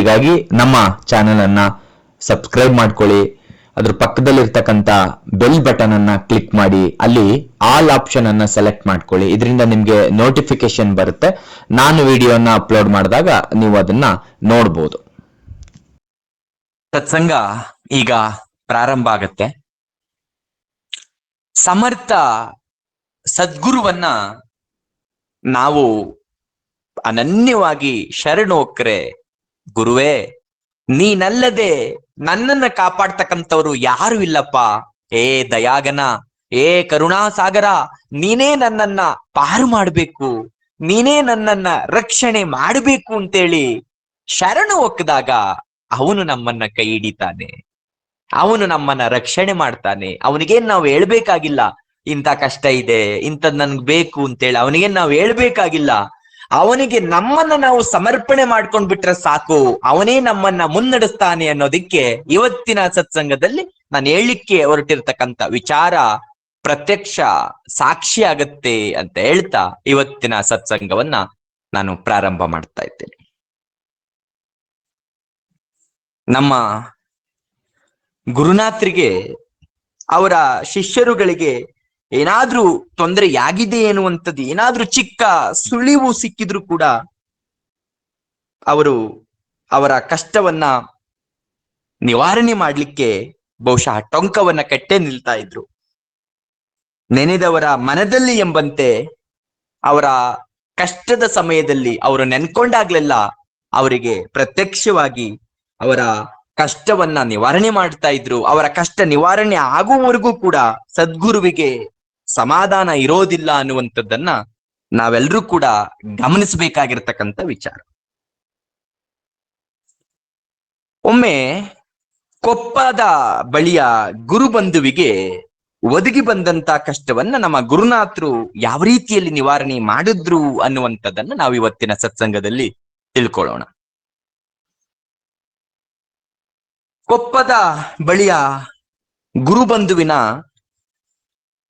ಮಾಹಿತಿಗಾಗಿ ನಮ್ಮ ಚಾನೆಲ್ ಅನ್ನ ಸಬ್ಸ್ಕ್ರೈಬ್ ಮಾಡ್ಕೊಳ್ಳಿ. ಅದ್ರ ಪಕ್ಕದಲ್ಲಿರ್ತಕ್ಕಂಥ ಬೆಲ್ ಬಟನ್ ಅನ್ನ ಕ್ಲಿಕ್ ಮಾಡಿ. ಅಲ್ಲಿ ಆಲ್ ಆಪ್ಷನ್ ಅನ್ನ ಸೆಲೆಕ್ಟ್ ಮಾಡ್ಕೊಳ್ಳಿ. ಇದರಿಂದ ನಿಮ್ಗೆ ನೋಟಿಫಿಕೇಶನ್ ಬರುತ್ತೆ. ನಾನು ವಿಡಿಯೋನ ಅಪ್ಲೋಡ್ ಮಾಡಿದಾಗ ನೀವು ಅದನ್ನ ನೋಡ್ಬೋದು. ಸತ್ಸಂಗ ಈಗ ಪ್ರಾರಂಭ ಆಗತ್ತೆ. ಸಮರ್ಥ ಸದ್ಗುರುವನ್ನ ನಾವು ಅನನ್ಯವಾಗಿ ಶರಣು ಹೋಗ್ರೆ ಗುರುವೇ, ನೀನಲ್ಲದೆ ನನ್ನನ್ನ ಕಾಪಾಡ್ತಕ್ಕಂಥವ್ರು ಯಾರು ಇಲ್ಲಪ್ಪ. ಏ ದಯಾಗನ, ಏ ಕರುಣಾಸಾಗರ, ನೀನೇ ನನ್ನನ್ನ ಪಾರು ಮಾಡ್ಬೇಕು. ನೀನೇ ನನ್ನನ್ನ ರಕ್ಷಣೆ ಮಾಡಬೇಕು ಅಂತೇಳಿ ಶರಣು ಒಕ್ಕದಾಗ ಅವನು ನಮ್ಮನ್ನ ಕೈ ಹಿಡಿತಾನೆ. ಅವನು ನಮ್ಮನ್ನ ರಕ್ಷಣೆ ಮಾಡ್ತಾನೆ. ಅವನಿಗೇನ್ ನಾವು ಹೇಳ್ಬೇಕಾಗಿಲ್ಲ, ಇಂಥ ಕಷ್ಟ ಇದೆ, ಇಂಥದ್ ನನ್ಗೆ ಬೇಕು ಅಂತೇಳಿ ಅವನಿಗೇನ್ ನಾವು ಹೇಳ್ಬೇಕಾಗಿಲ್ಲ. ಅವನಿಗೆ ನಮ್ಮನ್ನ ನಾವು ಸಮರ್ಪಣೆ ಮಾಡ್ಕೊಂಡ್ ಬಿಟ್ರೆ ಸಾಕು. ಅವನೇ ನಮ್ಮನ್ನ ಮುನ್ನಡೆಸ್ತಾನೆ ಅನ್ನೋದಿಕ್ಕೆ ಇವತ್ತಿನ ಸತ್ಸಂಗದಲ್ಲಿ ನಾನು ಹೇಳಲಿಕ್ಕೆ ಹೊರಟಿರ್ತಕ್ಕಂಥ ವಿಚಾರ ಪ್ರತ್ಯಕ್ಷ ಸಾಕ್ಷಿ ಆಗತ್ತೆ ಅಂತ ಹೇಳ್ತಾ ಇವತ್ತಿನ ಸತ್ಸಂಗವನ್ನ ನಾನು ಪ್ರಾರಂಭ ಮಾಡ್ತಾ ಇದ್ದೇನೆ. ನಮ್ಮ ಗುರುನಾಥರಿಗೆ ಅವರ ಶಿಷ್ಯರುಗಳಿಗೆ ಏನಾದ್ರೂ ತೊಂದರೆ ಯಾಗಿದೆ ಎನ್ನುವಂಥದ್ದು, ಏನಾದ್ರೂ ಚಿಕ್ಕ ಸುಳಿವು ಸಿಕ್ಕಿದ್ರು ಕೂಡ ಅವರು ಅವರ ಕಷ್ಟವನ್ನ ನಿವಾರಣೆ ಮಾಡ್ಲಿಕ್ಕೆ ಬಹುಶಃ ಟೊಂಕವನ್ನ ಕಟ್ಟೆ ನಿಲ್ತಾ ಇದ್ರು. ನೆನೆದವರ ಮನದಲ್ಲಿ ಎಂಬಂತೆ ಅವರ ಕಷ್ಟದ ಸಮಯದಲ್ಲಿ ಅವರು ನೆನ್ಕೊಂಡಾಗ್ಲೆಲ್ಲ ಅವರಿಗೆ ಪ್ರತ್ಯಕ್ಷವಾಗಿ ಅವರ ಕಷ್ಟವನ್ನ ನಿವಾರಣೆ ಮಾಡ್ತಾ ಇದ್ರು. ಅವರ ಕಷ್ಟ ನಿವಾರಣೆ ಆಗುವವರೆಗೂ ಕೂಡ ಸದ್ಗುರುವಿಗೆ ಸಮಾಧಾನ ಇರೋದಿಲ್ಲ ಅನ್ನುವಂಥದ್ದನ್ನ ನಾವೆಲ್ಲರೂ ಕೂಡ ಗಮನಿಸಬೇಕಾಗಿರ್ತಕ್ಕಂಥ ವಿಚಾರ. ಒಮ್ಮೆ ಕೊಪ್ಪದ ಬಳಿಯ ಗುರುಬಂಧುವಿಗೆ ಒದಗಿ ಬಂದಂತ ಕಷ್ಟವನ್ನ ನಮ್ಮ ಗುರುನಾಥರು ಯಾವ ರೀತಿಯಲ್ಲಿ ನಿವಾರಣೆ ಮಾಡಿದ್ರು ಅನ್ನುವಂಥದ್ದನ್ನ ನಾವು ಇವತ್ತಿನ ಸತ್ಸಂಗದಲ್ಲಿ ತಿಳ್ಕೊಳ್ಳೋಣ. ಕೊಪ್ಪದ ಬಳಿಯ ಗುರುಬಂಧುವಿನ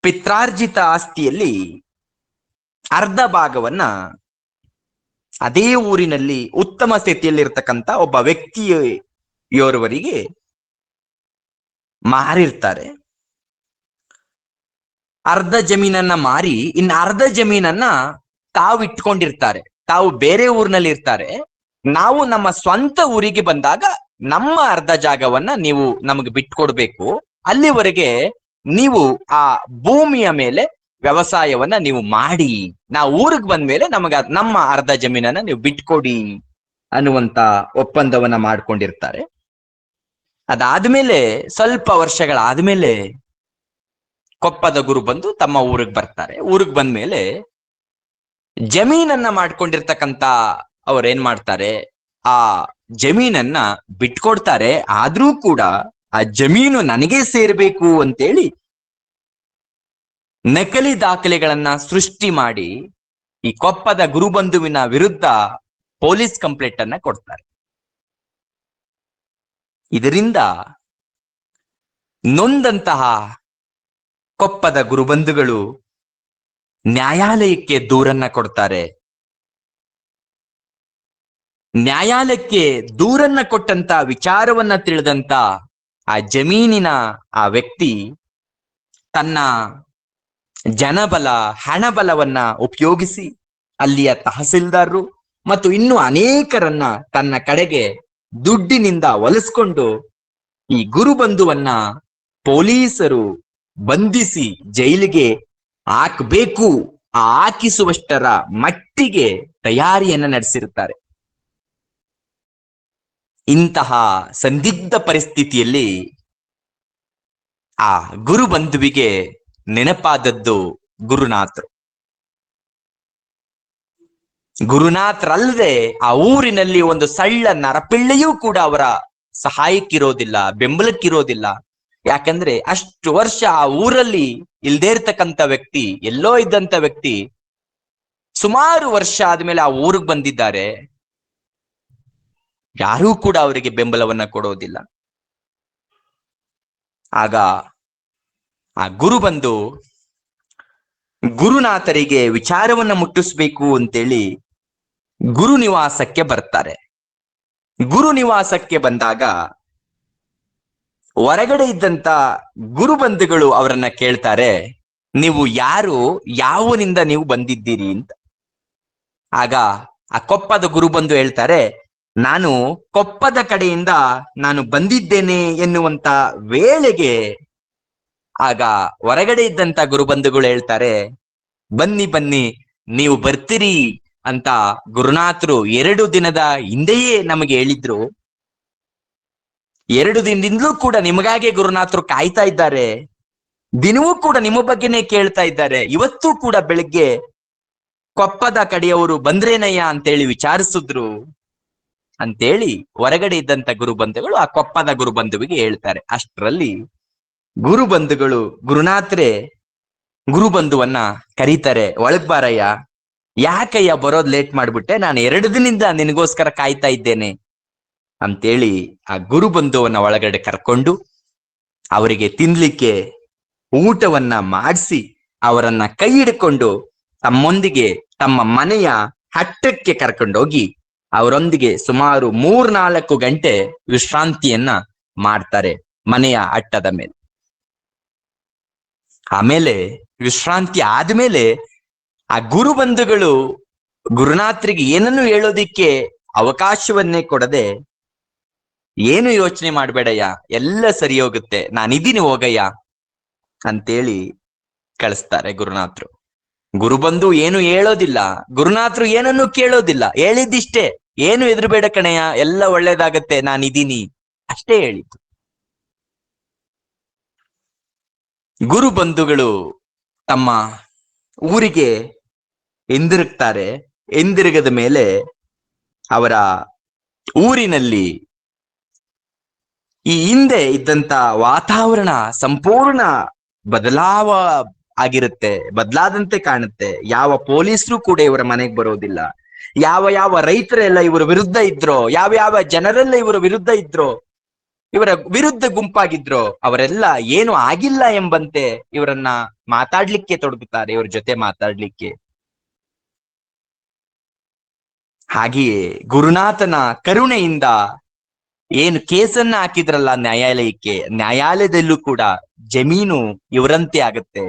ಪಿತ್ರಾರ್ಜಿತ ಆಸ್ತಿಯಲ್ಲಿ ಅರ್ಧ ಭಾಗವನ್ನ ಅದೇ ಊರಿನಲ್ಲಿ ಉತ್ತಮ ಸ್ಥಿತಿಯಲ್ಲಿರ್ತಕ್ಕಂಥ ಒಬ್ಬ ವ್ಯಕ್ತಿಯೋರ್ವರಿಗೆ ಮಾರಿರ್ತಾರೆ. ಅರ್ಧ ಜಮೀನನ್ನ ಮಾರಿ, ಇನ್ನು ಅರ್ಧ ಜಮೀನನ್ನ ತಾವು ಇಟ್ಕೊಂಡಿರ್ತಾರೆ. ತಾವು ಬೇರೆ ಊರಿನಲ್ಲಿ ಇರ್ತಾರೆ ನಾವು ನಮ್ಮ ಸ್ವಂತ ಊರಿಗೆ ಬಂದಾಗ ನಮ್ಮ ಅರ್ಧ ಜಾಗವನ್ನ ನೀವು ನಮಗೆ ಬಿಟ್ಕೊಡ್ಬೇಕು. ಅಲ್ಲಿವರೆಗೆ ನೀವು ಆ ಭೂಮಿಯ ಮೇಲೆ ವ್ಯವಸಾಯವನ್ನ ನೀವು ಮಾಡಿ. ನಾ ಊರಿಗೆ ಬಂದ ಮೇಲೆ ನಮಗ ನಮ್ಮ ಅರ್ಧ ಜಮೀನನ್ನ ನೀವು ಬಿಟ್ಕೊಡಿ ಅನ್ನುವಂತ ಒಪ್ಪಂದವನ್ನ ಮಾಡ್ಕೊಂಡಿರ್ತಾರೆ. ಅದಾದ್ಮೇಲೆ ಸ್ವಲ್ಪ ವರ್ಷಗಳಾದ್ಮೇಲೆ ಕೊಪ್ಪದ ಗುರು ಬಂದು ತಮ್ಮ ಊರಿಗೆ ಬರ್ತಾರೆ. ಊರಿಗೆ ಬಂದ್ಮೇಲೆ ಜಮೀನನ್ನ ಮಾಡ್ಕೊಂಡಿರ್ತಕ್ಕಂತ ಅವ್ರೇನ್ ಮಾಡ್ತಾರೆ? ಆ ಜಮೀನನ್ನ ಬಿಟ್ಕೊಡ್ತಾರೆ. ಆದ್ರೂ ಕೂಡ ಆ ಜಮೀನು ನನಗೆ ಸೇರ್ಬೇಕು ಅಂತೇಳಿ ನಕಲಿ ದಾಖಲೆಗಳನ್ನ ಸೃಷ್ಟಿ ಮಾಡಿ ಈ ಕೊಪ್ಪದ ಗುರುಬಂಧುವಿನ ವಿರುದ್ಧ ಪೊಲೀಸ್ ಕಂಪ್ಲೇಂಟ್ ಅನ್ನ ಕೊಡ್ತಾರೆ. ಇದರಿಂದ ನೊಂದಂತಹ ಕೊಪ್ಪದ ಗುರುಬಂಧುಗಳು ನ್ಯಾಯಾಲಯಕ್ಕೆ ದೂರನ್ನ ಕೊಡ್ತಾರೆ. ನ್ಯಾಯಾಲಯಕ್ಕೆ ದೂರನ್ನ ಕೊಟ್ಟಂತ ವಿಚಾರವನ್ನ ತಿಳಿದಂತ ಆ ಜಮೀನಿನ ಆ ವ್ಯಕ್ತಿ ತನ್ನ ಜನಬಲ, ಹಣಬಲವನ್ನ ಉಪಯೋಗಿಸಿ ಅಲ್ಲಿಯ ತಹಸೀಲ್ದಾರರು ಮತ್ತು ಇನ್ನು ಅನೇಕರನ್ನ ತನ್ನ ಕಡೆಗೆ ದುಡ್ಡಿನಿಂದ ಒಲಿಸ್ಕೊಂಡು ಈ ಗುರುಬಂಧುವನ್ನ ಪೊಲೀಸರು ಬಂಧಿಸಿ ಜೈಲಿಗೆ ಹಾಕ್ಬೇಕು ಹಾಕಿಸುವಷ್ಟರ ಮಟ್ಟಿಗೆ ತಯಾರಿಯನ್ನ ನಡೆಸಿರುತ್ತಾರೆ. ಇಂತಹ ಸಂದಿಗ್ಧ ಪರಿಸ್ಥಿತಿಯಲ್ಲಿ ಆ ಗುರು ಬಂಧುವಿಗೆ ನೆನಪಾದದ್ದು ಗುರುನಾಥರು. ಗುರುನಾಥರಲ್ಲದೆ ಆ ಊರಿನಲ್ಲಿ ಒಂದು ಸಳ್ಳ ನರಪಿಳ್ಳೆಯೂ ಕೂಡ ಅವರ ಸಹಾಯಕ್ಕಿರೋದಿಲ್ಲ, ಬೆಂಬಲಕ್ಕಿರೋದಿಲ್ಲ. ಯಾಕಂದ್ರೆ ಅಷ್ಟು ವರ್ಷ ಆ ಊರಲ್ಲಿ ಇಲ್ದೇ ಇರ್ತಕ್ಕಂಥ ವ್ಯಕ್ತಿ, ಎಲ್ಲೋ ಇದ್ದಂತ ವ್ಯಕ್ತಿ ಸುಮಾರು ವರ್ಷ ಆದ್ಮೇಲೆ ಆ ಊರಿಗೆ ಬಂದಿದ್ದಾರೆ. ಯಾರೂ ಕೂಡ ಅವರಿಗೆ ಬೆಂಬಲವನ್ನ ಕೊಡೋದಿಲ್ಲ. ಆಗ ಆ ಗುರು ಬಂದು ಗುರುನಾಥರಿಗೆ ವಿಚಾರವನ್ನ ಮುಟ್ಟಿಸ್ಬೇಕು ಅಂತೇಳಿ ಗುರು ನಿವಾಸಕ್ಕೆ ಬರ್ತಾರೆ. ಗುರು ನಿವಾಸಕ್ಕೆ ಬಂದಾಗ ಹೊರಗಡೆ ಇದ್ದಂತ ಗುರುಬಂಧುಗಳು ಅವರನ್ನ ಕೇಳ್ತಾರೆ, ನೀವು ಯಾರು? ಯಾವನಿಂದ ನೀವು ಬಂದಿದ್ದೀರಿ? ಅಂತ. ಆಗ ಆ ಕೊಪ್ಪದ ಗುರುಬಂಧು ಹೇಳ್ತಾರೆ ನಾನು ಕೊಪ್ಪದ ಕಡೆಯಿಂದ ನಾನು ಬಂದಿದ್ದೇನೆ ಎನ್ನುವಂತ ವೇಳೆಗೆ ಆಗ ಹೊರಗಡೆ ಇದ್ದಂತ ಗುರುಬಂಧುಗಳು ಹೇಳ್ತಾರೆ, ಬನ್ನಿ ಬನ್ನಿ, ನೀವು ಬರ್ತೀರಿ ಅಂತ ಗುರುನಾಥರು ಎರಡು ದಿನದ ಹಿಂದೆಯೇ ನಮಗೆ ಹೇಳಿದ್ರು. ಎರಡು ದಿನದಿಂದಲೂ ಕೂಡ ನಿಮಗಾಗೆ ಗುರುನಾಥರು ಕಾಯ್ತಾ ಇದ್ದಾರೆ. ದಿನವೂ ಕೂಡ ನಿಮ್ಮ ಬಗ್ಗೆನೇ ಕೇಳ್ತಾ ಇದ್ದಾರೆ. ಇವತ್ತು ಕೂಡ ಬೆಳಿಗ್ಗೆ ಕೊಪ್ಪದ ಕಡೆಯವರು ಬಂದ್ರೇನಯ್ಯ ಅಂತೇಳಿ ವಿಚಾರಿಸಿದ್ರು. ಅಂತೇಳಿ ಹೊರಗಡೆ ಇದ್ದಂತ ಗುರುಬಂಧುಗಳು ಆ ಕೊಪ್ಪದ ಗುರುಬಂಧುವಿಗೆ ಹೇಳ್ತಾರೆ. ಅಷ್ಟರಲ್ಲಿ ಗುರುಬಂಧುಗಳು ಗುರುನಾಥ್ರೆ ಗುರುಬಂಧುವನ್ನ ಕರೀತಾರೆ. ಒಳಗ್ ಬಾರಯ್ಯ, ಯಾಕಯ್ಯ ಬರೋದ್ ಲೇಟ್ ಮಾಡ್ಬಿಟ್ಟೆ? ನಾನು ಎರಡು ದಿನದಿಂದ ನಿನಗೋಸ್ಕರ ಕಾಯ್ತಾ ಇದ್ದೇನೆ ಅಂತೇಳಿ ಆ ಗುರುಬಂಧುವನ್ನ ಒಳಗಡೆ ಕರ್ಕೊಂಡು ಅವರಿಗೆ ತಿನ್ಲಿಕ್ಕೆ ಊಟವನ್ನ ಮಾಡಿಸಿ ಅವರನ್ನ ಕೈ ಹಿಡ್ಕೊಂಡು ತಮ್ಮೊಂದಿಗೆ ತಮ್ಮ ಮನೆಯ ಹಟ್ಟಕ್ಕೆ ಕರ್ಕೊಂಡೋಗಿ ಅವರೊಂದಿಗೆ ಸುಮಾರು ಮೂರ್ನಾಲ್ಕು ಗಂಟೆ ವಿಶ್ರಾಂತಿಯನ್ನ ಮಾಡ್ತಾರೆ ಮನೆಯ ಅಟ್ಟದ ಮೇಲೆ. ಆಮೇಲೆ ವಿಶ್ರಾಂತಿ ಆದ್ಮೇಲೆ ಆ ಗುರುಬಂಧುಗಳು ಗುರುನಾಥರಿಗೆ ಏನನ್ನು ಹೇಳೋದಿಕ್ಕೆ ಅವಕಾಶವನ್ನೇ ಕೊಡದೆ, ಏನು ಯೋಚನೆ ಮಾಡ್ಬೇಡಯ್ಯ, ಎಲ್ಲ ಸರಿ ಹೋಗುತ್ತೆ, ನಾನಿದ್ದೀನಿ ಹೋಗಯ್ಯ ಅಂತೇಳಿ ಕಳಿಸ್ತಾರೆ ಗುರುನಾಥರು ಗುರುಬಂಧು ಏನು ಹೇಳೋದಿಲ್ಲ ಗುರುನಾಥರು ಏನನ್ನು ಕೇಳೋದಿಲ್ಲ, ಹೇಳಿದ್ದಿಷ್ಟೇ. ಏನು ಎದುರುಬೇಡ ಕಣೆಯ, ಎಲ್ಲ ಒಳ್ಳೇದಾಗತ್ತೆ ನಾನಿದ್ದೀನಿ ಅಷ್ಟೇ ಹೇಳಿದ್ದು. ಗುರು ಬಂಧುಗಳು ತಮ್ಮ ಊರಿಗೆ ಹಿಂದಿರುಗ್ತಾರೆ. ಹಿಂದಿರುಗದ ಮೇಲೆ ಅವರ ಊರಿನಲ್ಲಿ ಈ ಹಿಂದೆ ಇದ್ದಂತ ವಾತಾವರಣ ಸಂಪೂರ್ಣ ಬದಲಾವ ಆಗಿರುತ್ತೆ, ಬದಲಾದಂತೆ ಕಾಣುತ್ತೆ. ಯಾವ ಪೊಲೀಸರು ಕೂಡ ಇವರ ಮನೆಗೆ ಬರೋದಿಲ್ಲ. ಯಾವ ಯಾವ ರೈತರೆಲ್ಲ ಇವರ ವಿರುದ್ಧ ಇದ್ರು, ಯಾವ ಯಾವ ಜನರೆಲ್ಲ ಇವರ ವಿರುದ್ಧ ಇದ್ರು, ಇವರ ವಿರುದ್ಧ ಗುಂಪಾಗಿದ್ರು, ಅವರೆಲ್ಲ ಏನು ಆಗಿಲ್ಲ ಎಂಬಂತೆ ಇವರನ್ನ ಮಾತಾಡ್ಲಿಕ್ಕೆ ತೊಡಗುತ್ತಾರೆ, ಇವ್ರ ಜೊತೆ ಮಾತಾಡ್ಲಿಕ್ಕೆ. ಹಾಗೆಯೇ ಗುರುನಾಥನ ಕರುಣೆಯಿಂದ ಏನು ಕೇಸನ್ನ ಹಾಕಿದ್ರಲ್ಲ ನ್ಯಾಯಾಲಯಕ್ಕೆ, ನ್ಯಾಯಾಲಯದಲ್ಲೂ ಕೂಡ ಜಮೀನು ಇವರಂತೆ ಆಗುತ್ತೆ.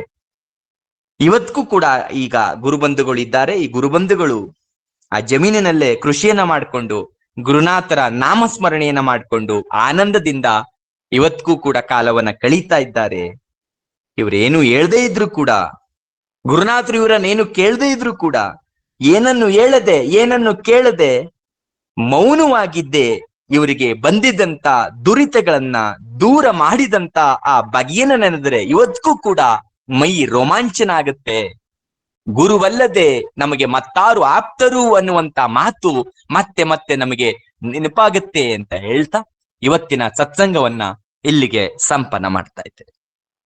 ಇವತ್ತಿಗೂ ಕೂಡ ಈಗ ಗುರುಬಂಧುಗಳು ಇದ್ದಾರೆ ಈ ಗುರುಬಂಧುಗಳು ಆ ಜಮೀನಿನಲ್ಲೇ ಕೃಷಿಯನ್ನ ಮಾಡಿಕೊಂಡು, ಗುರುನಾಥರ ನಾಮಸ್ಮರಣೆಯನ್ನ ಮಾಡಿಕೊಂಡು ಆನಂದದಿಂದ ಇವತ್ತಿಗೂ ಕೂಡ ಕಾಲವನ್ನ ಕಳೀತಾ ಇದ್ದಾರೆ. ಇವರೇನು ಹೇಳ್ದೇ ಇದ್ರು ಕೂಡ, ಗುರುನಾಥರು ಇವರನ್ನೇನು ಕೇಳದೇ ಇದ್ರು ಕೂಡ, ಏನನ್ನು ಹೇಳದೆ, ಏನನ್ನು ಕೇಳದೆ, ಮೌನವಾಗಿದ್ದೇ ಇವರಿಗೆ ಬಂದಿದ್ದಂತ ದುರಿತಗಳನ್ನ ದೂರ ಮಾಡಿದಂತ ಆ ಬಗೆಯನ್ನ ನೆನೆದರೆ ಇವತ್ತಿಗೂ ಕೂಡ ಮೈ ರೋಮಾಂಚನ ಆಗುತ್ತೆ. ಗುರುವಲ್ಲದೆ ನಮಗೆ ಮತ್ತಾರು ಆಪ್ತರು ಅನ್ನುವಂತ ಮಾತು ಮತ್ತೆ ಮತ್ತೆ ನಮಗೆ ನೆನಪಾಗುತ್ತೆ ಅಂತ ಹೇಳ್ತಾ ಇವತ್ತಿನ ಸತ್ಸಂಗವನ್ನ ಇಲ್ಲಿಗೆ ಸಂಪನ್ನ ಮಾಡ್ತಾ ಇದ್ದೇನೆ.